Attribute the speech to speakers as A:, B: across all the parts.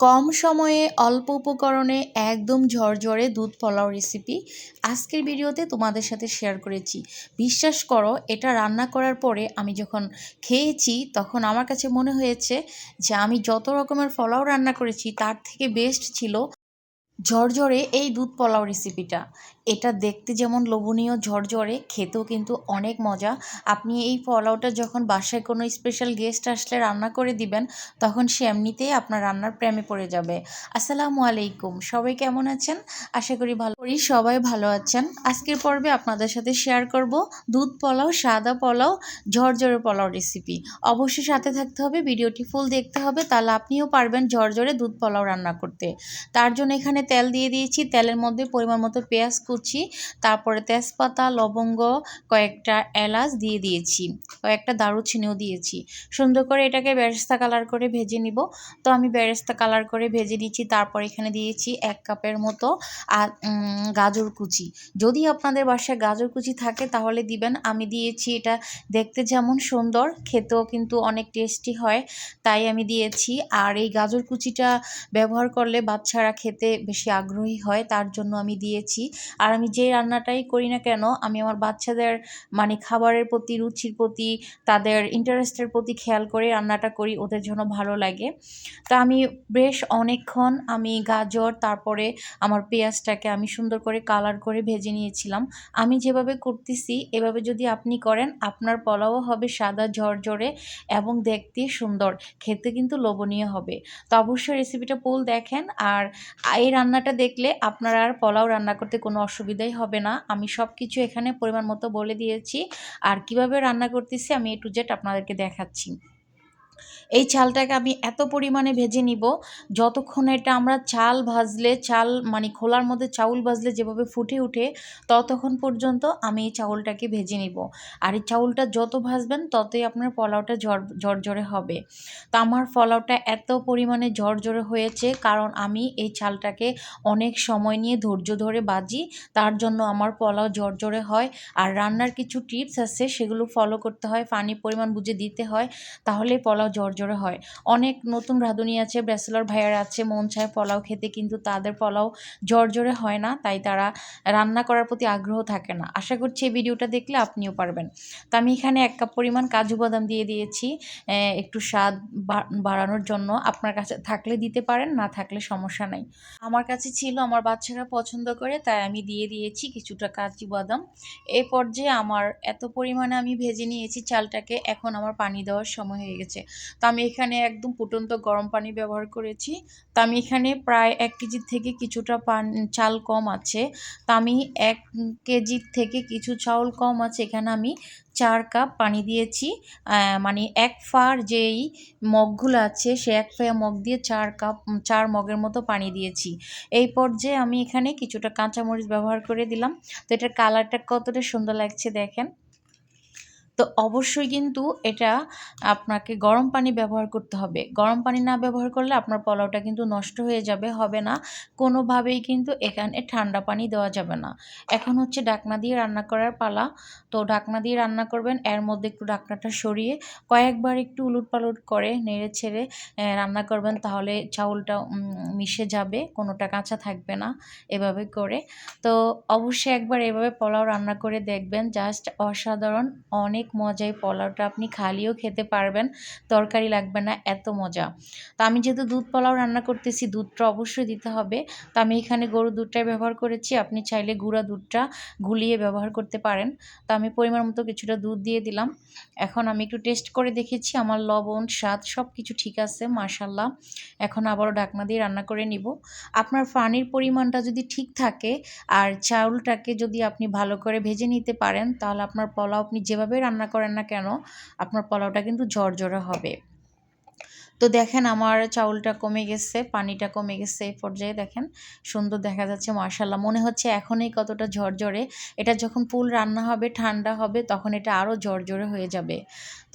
A: কম সময়ে অল্প উপকরণে একদম ঝরঝরে দুধ পোলাও রেসিপি আজকের ভিডিওতে তোমাদের সাথে শেয়ার করেছি। বিশ্বাস করো, এটা রান্না করার পরে আমি যখন খেয়েছি, তখন আমার কাছে মনে হয়েছে যে আমি যত রকমের পোলাও রান্না করেছি, তার থেকে বেস্ট ছিল ঝরঝরে এই দুধ পোলাও রেসিপিটা এটা দেখতে যেমন লোভনীয়, ঝরঝরে, খেতেও কিন্তু অনেক মজা। আপনি এই পোলাওটা যখন বাসায় কোনো স্পেশাল গেস্ট আসলে রান্না করে দিবেন, তখন সে এমনিতেই আপনার রান্নার প্রেমে পড়ে যাবে। আসসালামু আলাইকুম, সবাই কেমন আছেন? আশা করি ভালো করি সবাই ভালো আছেন। আজকের পর্বে আপনাদের সাথে শেয়ার করব দুধ পোলাও, সাদা পোলাও, ঝরঝরে পোলাও রেসিপি অবশ্যই সাথে থাকতে হবে, ভিডিওটি ফুল দেখতে হবে, তাহলে আপনিও পারবেন ঝরঝরে দুধ পোলাও রান্না করতে। তার জন্য এখানে তেল দিয়ে দিয়েছি। তেলের মধ্যে পরিমাণ মতো পেঁয়াজ কুচি, তারপরে তেজপাতা, লবঙ্গ, কয়েকটা এলাচ দিয়ে দিয়েছি। কয়েকটা দারুচিনিও দিয়েছি। সুন্দর করে এটাকে বেরেস্তা কালার করে ভেজে নিব। তো আমি বেরেস্তা কালার করে ভেজে নিচ্ছি তারপর এখানে দিয়েছি এক কাপের মতো আর গাজর কুচি। যদি আপনাদের বাসায় গাজর কুচি থাকে তাহলে দিবেন। আমি দিয়েছি এটা দেখতে যেমন সুন্দর, খেতেও কিন্তু অনেক টেস্টি হয়। তাই আমি দিয়েছি। আর এই গাজর কুচিটা ব্যবহার করলে বাচ্চারা খেতে বেশি আগ্রহী হয়, তার জন্য আমি দিয়েছি। আর আমি যে রান্নাটাই করি না কেন, আমি আমার বাচ্চাদের মানে খাবারের প্রতি, রুচির প্রতি, তাদের ইন্টারেস্টের প্রতি খেয়াল করে রান্নাটা করি, ওদের জন্য ভালো লাগে। তা আমি বেশ অনেকক্ষণ আমি গাজর, তারপরে আমার পেঁয়াজটাকে আমি সুন্দর করে কালার করে ভেজে নিয়েছিলাম। আমি যেভাবে করতেছি, এভাবে যদি আপনি করেন, আপনার পোলাও হবে সাদা, ঝরঝরে এবং দেখতে সুন্দর, খেতে কিন্তু লোভনীয় হবে। তো অবশ্যই রেসিপিটা পুল দেখেন, আর এই রান্নাটা দেখলে আপনার আর পোলাও রান্না করতে কোনো অসুবিধাই হবে না। আমি সব কিছু এখানে পরিমাণ মতো বলে দিয়েছি। আর কীভাবে রান্না করতেছি আমি এ টু জেড আপনাদেরকে দেখাচ্ছি। এই চালটাকে আমি এত পরিমাণে ভেজে নিব, যতক্ষণ এটা আমরা চাল ভাজলে, চাল মানে খোলার মধ্যে চাউল ভাজলে যেভাবে ফুটে উঠে ততক্ষণ পর্যন্ত আমি এই চাউলটাকে ভেজে নিব। আর এই চাউলটা যত ভাজবেন, ততই আপনার পোলাওটা ঝর, ঝরঝরে হবে। তো আমার পোলাওটা এত পরিমাণে ঝরঝরে হয়েছে, কারণ আমি এই চালটাকে অনেক সময় নিয়ে ধৈর্য ধরে বাজি, তার জন্য আমার পোলাও ঝরঝরে হয়। আর রান্নার কিছু টিপস আছে, সেগুলো ফলো করতে হয় পানি পরিমাণ বুঝে দিতে হয় তাহলে পোলাও ঝরঝরে হয়। অনেক নতুন রাঁধুনি আছে, ব্যাচেলর ভাইয়ারা আছে, মন চায় পোলাও খেতে, কিন্তু তাদের পোলাও ঝরঝরে হয় না, তাই তারা রান্না করার প্রতি আগ্রহ থাকে না। আশা করছি এই ভিডিওটা দেখলে আপনিও পারবেন। তো আমি এখানে এক কাপ পরিমাণ কাজু বাদাম দিয়ে দিয়েছি। একটু স্বাদ বাড়ানোর জন্য। আপনার কাছে থাকলে দিতে পারেন, না থাকলে সমস্যা নাই। আমার কাছে ছিল, আমার বাচ্চারা পছন্দ করে, তাই আমি দিয়ে দিয়েছি কিছুটা কাজু বাদাম। এই পর্যায়ে আমার এত পরিমাণে আমি ভেজে নিয়েছি চালটাকে, এখন আমার পানি দেওয়ার সময় হয়ে গেছে। তো আমি এখানে একদম ফুটন্ত গরম পানি ব্যবহার করেছি। তা আমি এখানে প্রায় এক কেজির থেকে কিছুটা পান, চাল কম আছে। তা আমি এক কেজির থেকে কিছু চাউল কম আছে। এখানে আমি চার কাপ পানি দিয়েছি। মানে এক ফার যেই মগগুলো আছে, সে এক ফায়া মগ দিয়ে চার কাপ, চার মগের মতো পানি দিয়েছি। এই পর্যায়ে আমি এখানে কিছুটা কাঁচামরিচ ব্যবহার করে দিলাম। তো এটার কালারটা কতটা সুন্দর লাগছে দেখেন। তো অবশ্যই কিন্তু এটা আপনাকে গরম পানি ব্যবহার করতে হবে। গরম পানি না ব্যবহার করলে আপনার পোলাওটা কিন্তু নষ্ট হয়ে যাবে, হবে না। কোনোভাবেই কিন্তু এখানে ঠান্ডা পানি দেওয়া যাবে না। এখন হচ্ছে ডাকনা দিয়ে রান্না করার পালা। তো ডাকনা দিয়ে রান্না করবেন, এর মধ্যে একটু ডাকনাটা সরিয়ে কয়েকবার একটু উলুট পালুট করে নেড়ে ছেড়ে রান্না করবেন তাহলে চাউলটা মিশে যাবে, কোনোটা কাঁচা থাকবে না এভাবে করে। তো অবশ্যই একবার এভাবে পোলাও রান্না করে দেখবেন, জাস্ট অসাধারণ, অনেক অনেক মজাই পোলাওটা আপনি খালিও খেতে পারবেন, তরকারি লাগবে না, এত মজা। তো আমি যেহেতু দুধ পোলাও রান্না করতেছি, দুধটা অবশ্যই দিতে হবে। তো আমি এখানে গরু দুধটাই ব্যবহার করেছি, আপনি চাইলে গুঁড়া দুধটা গুলিয়ে ব্যবহার করতে পারেন। তো আমি পরিমাণ মতো কিছুটা দুধ দিয়ে দিলাম। এখন আমি একটু টেস্ট করে দেখেছি, আমার লবণ, স্বাদ সব কিছু ঠিক আছে মাশাল্লাহ এখন আবারও ঢাকনা দিয়ে রান্না করে নিব। আপনার পানির পরিমাণটা যদি ঠিক থাকে, আর চাউলটাকে যদি আপনি ভালো করে ভেজে নিতে পারেন, তাহলে আপনার পোলাও আপনি যেভাবে রান্না রান্না করেন না কেন, আপনার পোলাওটা কিন্তু ঝরঝরে হবে। তো দেখেন আমার চাউলটা কমে গেছে, পানিটা কমে গেছে এই পর্যায়ে, দেখেন সুন্দর দেখা যাচ্ছে মার্শাল্লাহ মনে হচ্ছে এখনই কতটা ঝরঝরে, এটা যখন ফুল রান্না হবে, ঠান্ডা হবে, তখন এটা আরও ঝরঝরে হয়ে যাবে।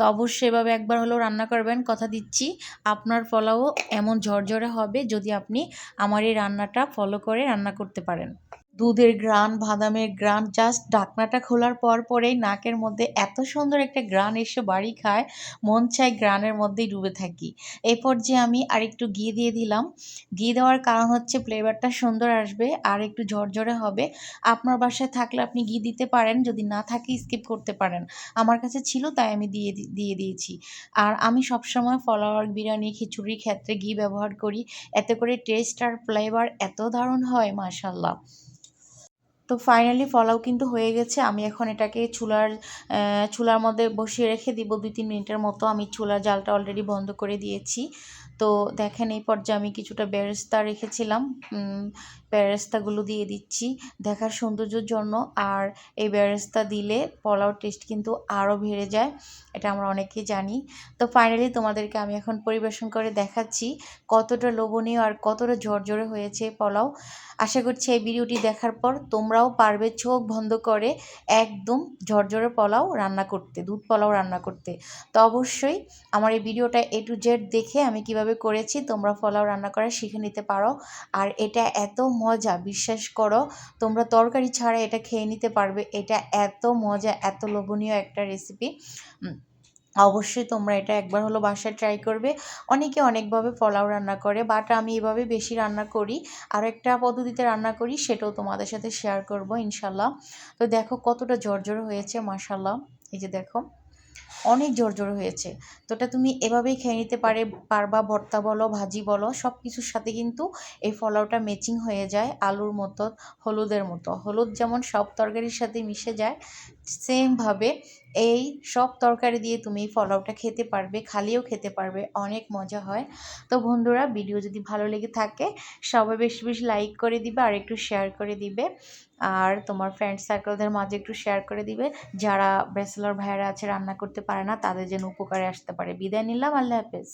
A: তো অবশ্যই এভাবে একবার হলেও রান্না করবেন। কথা দিচ্ছি, আপনার পোলাও এমন ঝরঝরে হবে যদি আপনি আমার এই রান্নাটা ফলো করে রান্না করতে পারেন। দুধের গ্রান বাদামের গ্রান জাস্ট ঢাকনাটা খোলার পর পরেই নাকের মধ্যে এত সুন্দর একটা গ্রান এসে বাড়ি খায়, মন চায় গ্রানের মধ্যেই ডুবে থাকি। এরপর যে আমি আর একটু ঘি দিয়ে দিলাম, ঘি দেওয়ার কারণ হচ্ছে ফ্লেভারটা সুন্দর আসবে আর একটু ঝরঝরে হবে। আপনার বাসায় থাকলে আপনি ঘি দিতে পারেন, যদি না থাকে স্কিপ করতে পারেন। আমার কাছে ছিল, তাই আমি দিয়ে দিয়ে দিয়েছি। আর আমি সবসময় ফলাওয়ার বিরিয়ানি, খিচুড়ির ক্ষেত্রে ঘি ব্যবহার করি। এতে করে টেস্ট আর ফ্লেভার এত দারুণ হয়, মাশাল্লাহ। তো ফাইনালি ফলাও কিন্তু হয়ে গেছে। আমি এখন এটাকে চুলার চুলার মধ্যে বসিয়ে রেখে দিব। দুই তিন মিনিটের মতো আমি চুলার জালটা অলরেডি বন্ধ করে দিয়েছি। তো দেখেন এই পর্যায়ে আমি কিছুটা বেরেস্তা রেখেছিলাম। বেরেস্তাগুলো দিয়ে দিচ্ছি দেখার সৌন্দর্যের জন্য। আর এই বেরেস্তা দিলে পোলাও টেস্ট কিন্তু আরও বেড়ে যায়। এটা আমরা অনেকেই জানি। তো ফাইনালি তোমাদেরকে আমি এখন পরিবেশন করে দেখাচ্ছি কতটা লোভনীয় আর কতটা ঝরঝরে হয়েছে পোলাও আশা করছি এই ভিডিওটি দেখার পর তোমরাও পারবে চোখ বন্ধ করে একদম ঝরঝরে পোলাও রান্না করতে, দুধ পোলাও রান্না করতে। তো অবশ্যই আমার এই ভিডিওটা এ টু জেড দেখে আমি কীভাবে করেছি, তোমরা পোলাও রান্না করা শিখে নিতে পারো। আর এটা এত মজা, বিশ্বাস করো, তোমরা তরকারি ছাড়া এটা খেয়ে নিতে পারবে। এটা এত মজা, এত লোভনীয় একটা রেসিপি অবশ্যই তোমরা এটা একবার হলো বাসায় ট্রাই করবে। অনেকে অনেকভাবে পোলাও রান্না করে বাট আমি এভাবে বেশি রান্না করি। আর একটা পদ্ধতিতে রান্না করি, সেটাও তোমাদের সাথে শেয়ার করব ইনশাল্লাহ তো দেখো কতটা জর্জর হয়েছে মাসাল্লাহ এই যে দেখো, অনেক জোর হয়েছে। তো এটা তুমি এভাবেই খেয়ে নিতে পারে, পারবা ভর্তা বলো, ভাজি বলো সব কিছুর সাথে কিন্তু এই ফলাওটা ম্যাচিং হয়ে যায় আলুর মতো, হলুদের মতো। হলুদ যেমন সব তরকারির সাথে মিশে যায় সেমভাবে এই সব তরকারি দিয়ে তুমি ফলাওটা খেতে পারবে, খালিও খেতে পারবে, অনেক মজা হয়। তো বন্ধুরা, ভিডিও যদি ভালো লেগে থাকে, সবাই বেশি বেশি লাইক করে দিবে আর একটু শেয়ার করে দিবে। আর তোমার ফ্রেন্ড সার্কেলদের মাঝে একটু শেয়ার করে দিবে। যারা ব্যাচেলর ভাইয়েরা আছে, রান্না করতে পারে না, তাদের যেন উপকারে আসতে পারে। বিদায় নিলাম, আল্লাহ হাফেজ।